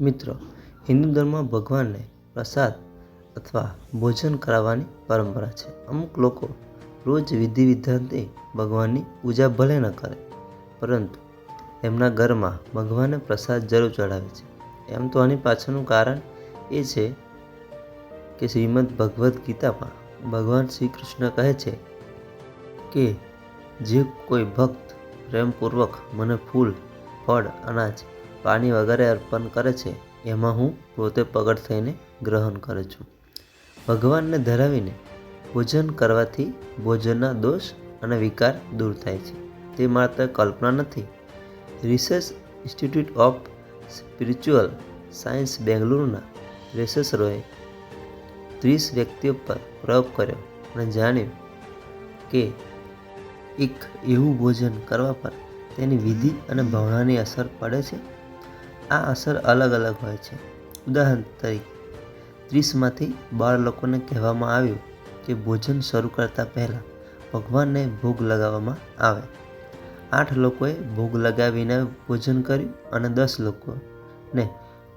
મિત્રો, હિન્દુ ધર્મમાં ભગવાનને પ્રસાદ અથવા ભોજન કરાવવાની પરંપરા છે. અમુક લોકો રોજ વિધિ વિધાનથી ભગવાનની પૂજા ભલે ન કરે, પરંતુ એમના ઘરમાં ભગવાનને પ્રસાદ જરૂર ચઢાવે છે. એમ તો આની પાછળનું કારણ એ છે કે શ્રીમદ ભગવદ્ ગીતામાં ભગવાન શ્રી કૃષ્ણ કહે છે કે, જે કોઈ ભક્ત પ્રેમપૂર્વક મને ફૂલ, ફળ, અનાજ પાણી વગેરે અર્પણ કરે છે, એમાં હું પોતે પગડ થઈને ગ્રહણ કરું છું. ભગવાનને ધરાવીને ભોજન કરવાથી ભોજનના દોષ અને વિકાર દૂર થાય છે. તે માત્ર કલ્પના નથી. Research institute of spiritual science બેંગલુરુના રિસર્ચરોએ ત્રીસ વ્યક્તિઓ પર પ્રયોગ કર્યો અને જાણ્યું કે એક એવું ભોજન કરવા પર તેની વિધિ અને ભાવનાની અસર પડે છે આ અસર અલગ અલગ હોય છે. ઉદાહરણ તરીકે, ત્રીસમાંથી બાર લોકોને કહેવામાં આવ્યું કે ભોજન શરૂ કરતાં પહેલાં ભગવાનને ભોગ લગાવવામાં આવે. આઠ લોકોએ ભોગ લગાવીને ભોજન કર્યું અને દસ લોકોને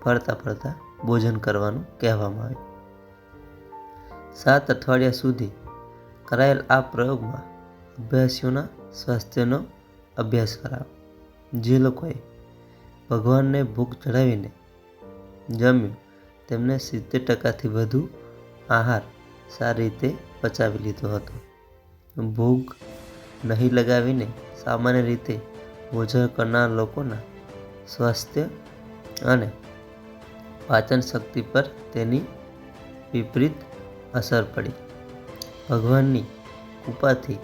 ફરતા ફરતા ભોજન કરવાનું કહેવામાં આવ્યું. સાત અઠવાડિયા સુધી કરાયેલ આ પ્રયોગમાં અભ્યાસીઓના સ્વાસ્થ્યનો અભ્યાસ કરાયો. જે લોકોએ ભગવાનને ભૂખ ચડાવીને જમ્યું. તેમને સિત્તેર ટકાથી વધુ આહાર સારી રીતે પચાવી લીધો હતો. ભોગ નહીં લગાવીને સામાન્ય રીતે ભોજન કરનાર લોકોના સ્વાસ્થ્ય અને પાચન શક્તિ પર તેની વિપરીત અસર પડી. ભગવાનની કૃપાથી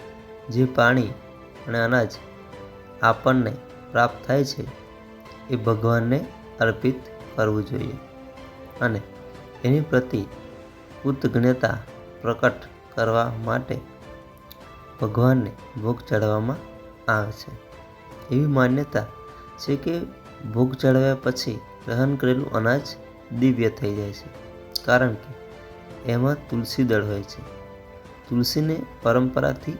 જે પાણી અને અનાજ આપણને પ્રાપ્ત થાય છે એ ભગવાનને અર્પિત કરવું જોઈએ અને એની પ્રતિ કૃતજ્ઞતા પ્રકટ કરવા માટે ભગવાનને ભોગ ચડાવવામાં આવે છે. એવી માન્યતા છે કે ભોગ ચડાવ્યા પછી ગ્રહણ કરેલું અનાજ દિવ્ય થઈ જાય છે, કારણ કે એમાં તુલસી દળ હોય છે. તુલસીને પરંપરાથી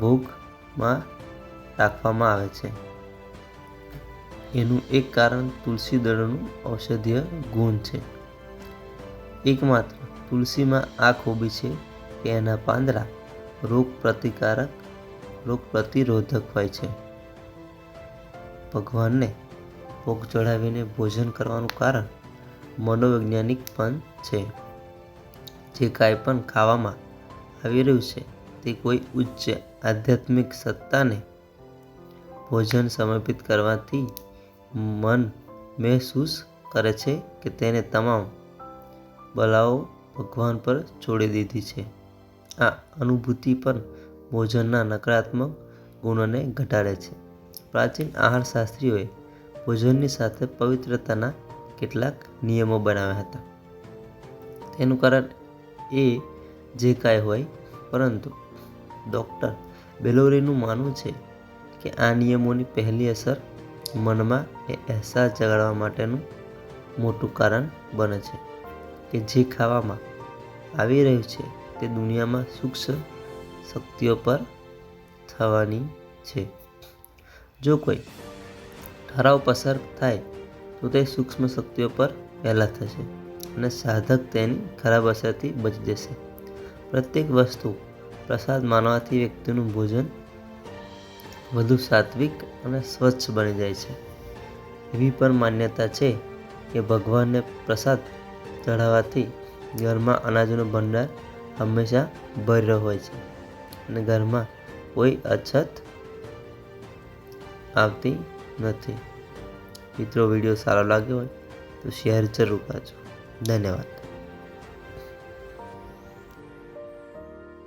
ભોગમાં રાખવામાં આવે છે. એનું એક કારણ તુલસી દળનું ઔષધીય ગુણ છે. એકમાત્ર તુલસીમાં આ ખૂબી છે કે એના પાંદડા રોગ પ્રતિકારક રોગ પ્રતિરોધક હોય છે. ભગવાનને ભોગ ચઢાવીને ભોજન કરવાનું કારણ મનોવૈજ્ઞાનિક પણ છે. જે કાંઈ પણ ખાવામાં આવી રહ્યું છે તે કોઈ ઉચ્ચ આધ્યાત્મિક સત્તાને ભોજન સમર્પિત કરવાથી મન મહેસૂસ કરે છે કે તેને તમામ બલાઓ ભગવાન પર છોડી દીધી છે. આ અનુભૂતિ પણ ભોજનના નકારાત્મક ગુણોને ઘટાડે છે. પ્રાચીન આહારશાસ્ત્રીઓએ ભોજનની સાથે પવિત્રતાના કેટલાક નિયમો બનાવ્યા હતા. તેનું કારણ એ જે કાંઈ હોય, પરંતુ ડૉક્ટર બેલોરીનું માનવું છે કે આ નિયમોની પહેલી અસર મનમાં એ અહેસાસ જગાડવા માટેનું મોટું કારણ બને છે કે જે ખાવામાં આવી રહ્યું છે તે દુનિયામાં સૂક્ષ્મ શક્તિઓ પર થવાની છે. જો કોઈ ઠરાવ પસાર થાય, તો તે સૂક્ષ્મ શક્તિઓ પર પહેલાં થશે અને સાધક તેની ખરાબ અસરથી બચી જશે. પ્રત્યેક વસ્તુ પ્રસાદ માનવાથી વ્યક્તિનું ભોજન વધુ સાત્વિક અને સ્વચ્છ બની જાય છે. એવી પણ માન્યતા છે કે ભગવાનને પ્રસાદ ચઢાવવાથી ઘરમાં અનાજનો ભંડાર હંમેશા ભર્યો હોય છે અને ઘરમાં કોઈ અછત આવતી નથી. મિત્રો, વીડિયો સારો લાગ્યો હોય તો શેર જરૂર કરજો. ધન્યવાદ.